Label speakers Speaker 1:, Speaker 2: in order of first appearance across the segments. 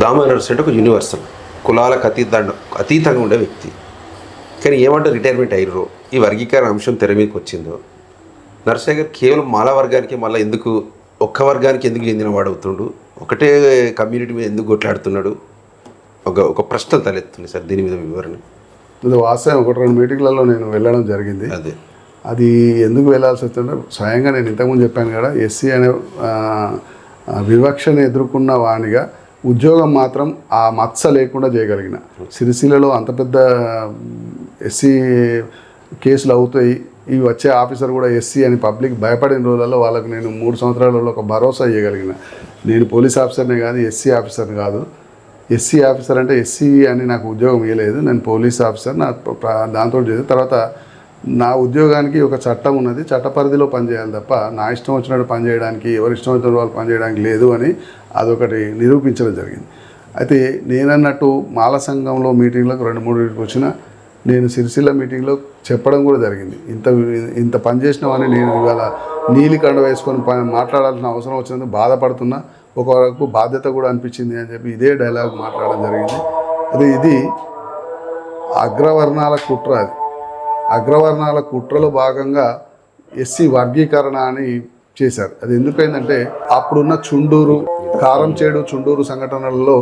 Speaker 1: Nursery అంటే ఒక universal కులాలకు అతీత అతీతంగా ఉండే వ్యక్తి. కానీ ఏమంటే రిటైర్మెంట్ అయ్యారో ఈ వర్గీకరణ అంశం తెర మీదకి వచ్చిందో. నర్సయ్య గారు కేవలం మాల వర్గానికి మళ్ళీ ఎందుకు ఒక్క వర్గానికి ఎందుకు చెందినవాడు అవుతుండు? ఒకటే కమ్యూనిటీ మీద ఎందుకు కొట్లాడుతున్నాడు? ఒక ఒక ప్రశ్న తలెత్తుంది సార్ దీని మీద వివరణ.
Speaker 2: ఇది వాస్తవం ఒకటి రెండు మీటింగ్లలో నేను వెళ్ళడం జరిగింది.
Speaker 1: అదే.
Speaker 2: అది ఎందుకు వెళ్ళాల్సి వస్తుందంటే స్వయంగా నేను ఇంతకుముందు చెప్పాను కదా ఎస్సీ అనే వివక్షను ఎదుర్కొన్న వానిగా ఉద్యోగం మాత్రం ఆ మత్స లేకుండా చేయగలిగిన. సిరిసిల్లలో అంత పెద్ద ఎస్సీ కేసులు అవుతాయి. ఇవి వచ్చే ఆఫీసర్ కూడా ఎస్సీ అని పబ్లిక్ భయపడిన రోజులలో వాళ్ళకి నేను మూడు సంవత్సరాలలో ఒక భరోసా ఇవ్వగలిగిన నేను పోలీస్ ఆఫీసర్నే కాదు ఎస్సీ ఆఫీసర్ని కాదు. ఎస్సీ ఆఫీసర్ అంటే ఎస్సీ అని నాకు ఉద్యోగం ఇవ్వలేదు నేను పోలీస్ ఆఫీసర్ నా దాంతో చేసి తర్వాత నా ఉద్యోగానికి ఒక చట్టం ఉన్నది చట్ట పరిధిలో పనిచేయాలి తప్ప నా ఇష్టం వచ్చినట్టు పనిచేయడానికి ఎవరి ఇష్టం వచ్చిన వాళ్ళు పనిచేయడానికి లేదు అని అదొకటి నిరూపించడం జరిగింది. అయితే నేనన్నట్టు మాల సంఘంలో మీటింగ్లకు రెండు మూడు వచ్చిన నేను సిరిసిల్ల మీటింగ్లో చెప్పడం కూడా జరిగింది. ఇంత ఇంత పని చేసినామని నేను ఇవాళ నీలి కండ వేసుకొని పని మాట్లాడాల్సిన అవసరం వచ్చినందుకు బాధపడుతున్నా. ఒక వరకు బాధ్యత కూడా అనిపించింది అని చెప్పి ఇదే డైలాగ్ మాట్లాడడం జరిగింది. అది ఇది అగ్రవర్ణాల కుట్ర అది. అగ్రవర్ణాల కుట్రలో భాగంగా ఎస్సీ వర్గీకరణ అని చేశారు. అది ఎందుకైందంటే అప్పుడున్న చుండూరు కారంచేడు చుండూరు సంఘటనలలో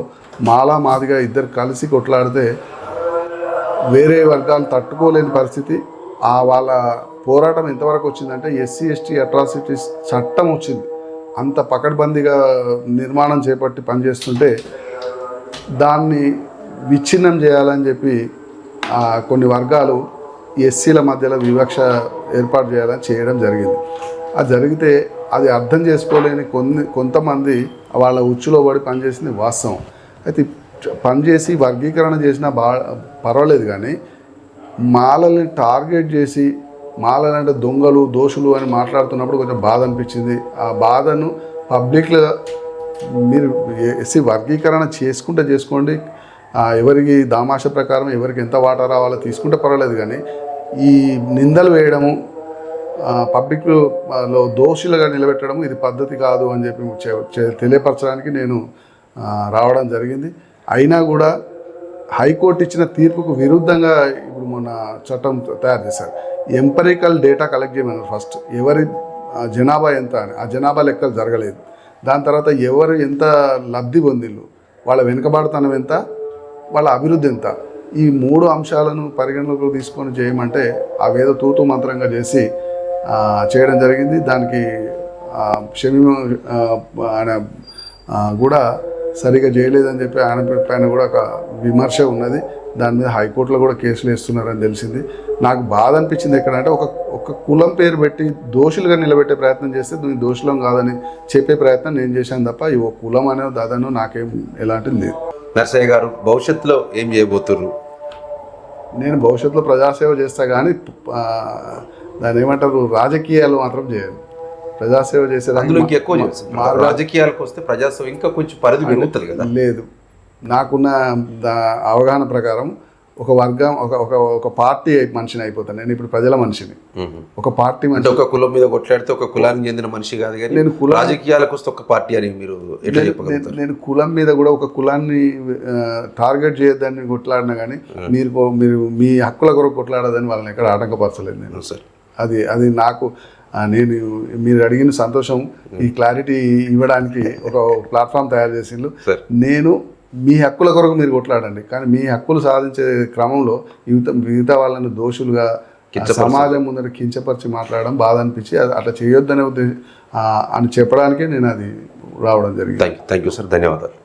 Speaker 2: మాలా మాదిగా ఇద్దరు కలిసి కొట్లాడితే వేరే వర్గాలు తట్టుకోలేని పరిస్థితి. ఆ వాళ్ళ పోరాటం ఎంతవరకు వచ్చిందంటే ఎస్సీ ఎస్టీ అట్రాసిటీస్ చట్టం వచ్చింది. అంత పకడ్బందీగా నిర్మాణం చేపట్టి పనిచేస్తుంటే దాన్ని విచ్ఛిన్నం చేయాలని చెప్పి కొన్ని వర్గాలు ఎస్సీల మధ్యలో వివక్ష ఏర్పాటు చేయాలని చేయడం జరిగింది. అది జరిగితే అది అర్థం చేసుకోలేని కొన్ని కొంతమంది వాళ్ళ ఉచ్చులో పడి పనిచేసింది వాస్తవం. అయితే పనిచేసి వర్గీకరణ చేసినా బా పర్వాలేదు కానీ మాలల్ని టార్గెట్ చేసి మాలలంటే దొంగలు దోషులు అని మాట్లాడుతున్నప్పుడు కొంచెం బాధ అనిపించింది. ఆ బాధను పబ్లిక్లో మీరు ఎస్సీ వర్గీకరణ చేసుకుంటే చేసుకోండి ఎవరికి దామాష ప్రకారం ఎవరికి ఎంత వాటా రావాలో తీసుకుంటే పర్వాలేదు కానీ ఈ నిందలు వేయడము పబ్లిక్లో దోషులుగా నిలబెట్టడం ఇది పద్ధతి కాదు అని చెప్పి చె- తెలియపరచడానికి నేను రావడం జరిగింది. అయినా కూడా హైకోర్టు ఇచ్చిన తీర్పుకు విరుద్ధంగా ఇప్పుడు మొన్న చట్టం తయారు చేశారు. ఎంపరికల్ డేటా కలెక్ట్ చేయమన్నారు ఫస్ట్. ఎవరి జనాభా ఎంత అని. ఆ జనాభా లెక్కలు జరగలేదు. దాని తర్వాత ఎవరు ఎంత లబ్ధి పొందిళ్ళు వాళ్ళ వెనుకబాటుతనం ఎంత? వాళ్ళ అభివృద్ధి ఎంత? ఈ మూడు అంశాలను పరిగణలోకి తీసుకొని చేయమంటే ఆ వేద తూతు మంత్రంగా చేసి చేయడం జరిగింది. దానికి క్షమి షమీ ఆయన కూడా సరిగా చేయలేదని చెప్పి ఆయన పైన కూడా ఒక విమర్శ ఉన్నది. దాని మీద హైకోర్టులో కూడా కేసులు వేస్తున్నారని తెలిసింది. నాకు బాధ అనిపించింది ఎక్కడంటే ఒక ఒక కులం పేరు పెట్టి దోషులుగా నిలబెట్టే ప్రయత్నం చేస్తే నేను దోషులం కాదని చెప్పే ప్రయత్నం నేను చేశాను తప్ప ఈ ఒక కులం అనే దాదాను నాకేం ఎలాంటిది లేదు.
Speaker 1: నర్సయ్య గారు భవిష్యత్తులో ఏం చేయబోతుర్రు?
Speaker 2: నేను భవిష్యత్తులో ప్రజాసేవ చేస్తా కానీ ఆ, దాన్ని ఏమంటారు రాజకీయాలు మాత్రం చేయను. ప్రజాసేవ చేసే
Speaker 1: అందులో ఎక్కువ రాజకీయాలకు వస్తే ప్రజాస్వామ్యం ఇంకా కొంచెం పరిధి పెరుగుతుంది కదా.
Speaker 2: లేదు. నాకున్న అవగాహన ప్రకారం ఒక వర్గం ఒక ఒక ఒక పార్టీ మనిషిని అయిపోతాను. నేను ఇప్పుడు ప్రజల మనిషిని. ఒక పార్టీ
Speaker 1: అంటే
Speaker 2: మనిషి
Speaker 1: ఒక కులం మీద కొట్లాడితే ఒక కులానికి చెందిన మనిషి కాదు కానీ
Speaker 2: నేను కులం-
Speaker 1: రాజకీయాలకు వస్తే ఒక పార్టీ అని మీరు ఎట్లా
Speaker 2: నేను-
Speaker 1: చెప్పగలుగుతారు?
Speaker 2: నేను కులం మీద కూడా ఒక కులాన్ని టార్గెట్ చేయొద్దని కొట్లాడినా కానీ మీరు మీరు మీ హక్కుల కొరకు కొట్లాడదని వాళ్ళని ఎక్కడ ఆటంకపరచలేదు నేను.
Speaker 1: సార్.
Speaker 2: అది అది నాకు నేను మీరు అడిగిన సంతోషం ఈ క్లారిటీ ఇవ్వడానికి ఒక ప్లాట్ఫామ్ తయారు చేసిండ్రు. నేను మీ హక్కుల కొరకు మీరు కొట్లాడండి. కానీ మీ హక్కులు సాధించే క్రమంలో మిగతా మిగతా వాళ్ళని దోషులుగా సమాజం ముందర కించపరిచి మాట్లాడడం బాధ అనిపించి అది అట్లా చేయొద్దనే ఉద్దేశం అని చెప్పడానికే నేను అది రావడం జరిగింది.
Speaker 1: Thank you sir. ధన్యవాదాలు.